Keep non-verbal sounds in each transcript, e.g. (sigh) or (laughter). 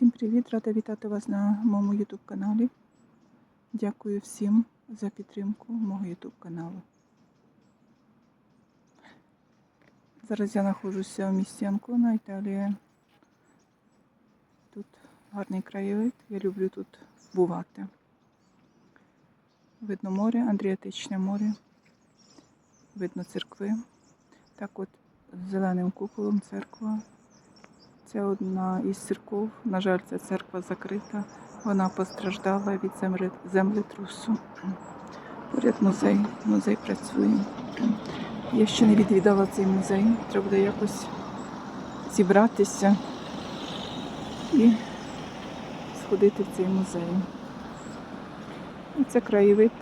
Всім привіт! Рада вітати вас на моєму YouTube каналі. Дякую всім за підтримку мого YouTube каналу. Зараз я знаходжуся в місті Анкона, Італія. Тут гарний краєвид. Я люблю тут бувати. Видно море, Андріатичне море, видно церкви. Так от зеленим куполом церква. Це одна із церков. На жаль, ця церква закрита. Вона постраждала від землетрусу. Поряд музей. Музей працює. Я ще не відвідала цей музей. Треба буде якось зібратися і сходити в цей музей. І це краєвид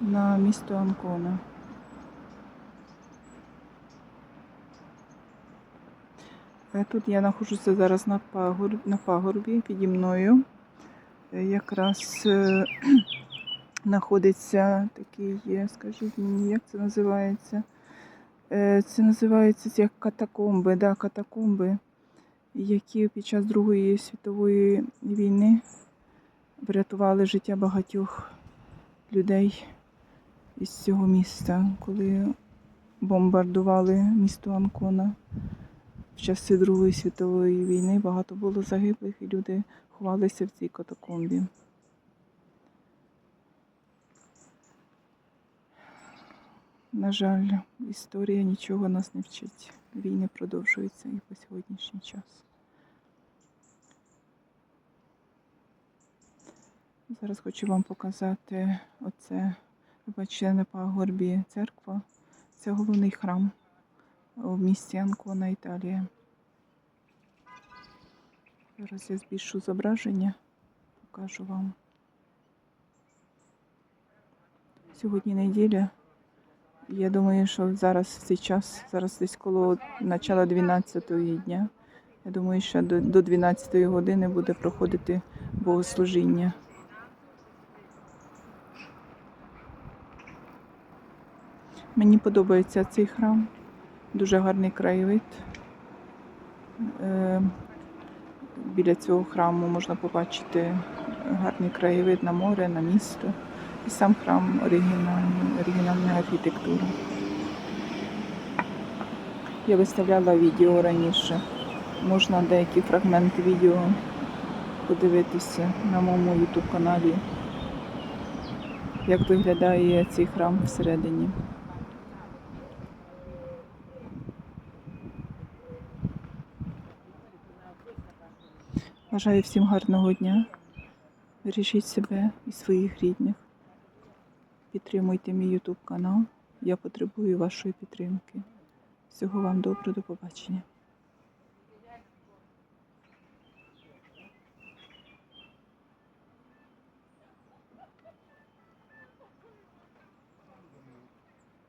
на місто Анкона. Тут я знаходжуся зараз на, пагор... на пагорбі піді мною. Е, Якраз е, (clears throat) знаходиться такий, скажіть мені, як це називається? Е, Це називається як катакомби, да, катакомби, які під час Другої світової війни врятували життя багатьох людей із цього міста, коли бомбардували місто Анкона. В часи Другої світової війни багато було загиблих і люди ховалися в цій катакомбі. На жаль, історія нічого нас не вчить. Війни продовжуються і по сьогоднішній час. Зараз хочу вам показати оце, бачите, на пагорбі церква. Це головний храм в місті Анкона, Італія. Зараз я збільшу зображення, покажу вам. Сьогодні неділя. Я думаю, що зараз в цей час, зараз десь коло начала 12-ї дня. Я думаю, що до, до 12 години буде проходити богослужіння. Мені подобається цей храм. Дуже гарний краєвид. Е, Біля цього храму можна побачити гарний краєвид на море, на місто. І сам храм оригінальна архітектура. Я виставляла відео раніше. Можна деякі фрагменти відео подивитися на моєму YouTube каналі, як виглядає цей храм всередині. Бажаю всім гарного дня. Бережіть себе і своїх рідних. Підтримуйте мій YouTube канал. Я потребую вашої підтримки. Всього вам доброго, до побачення.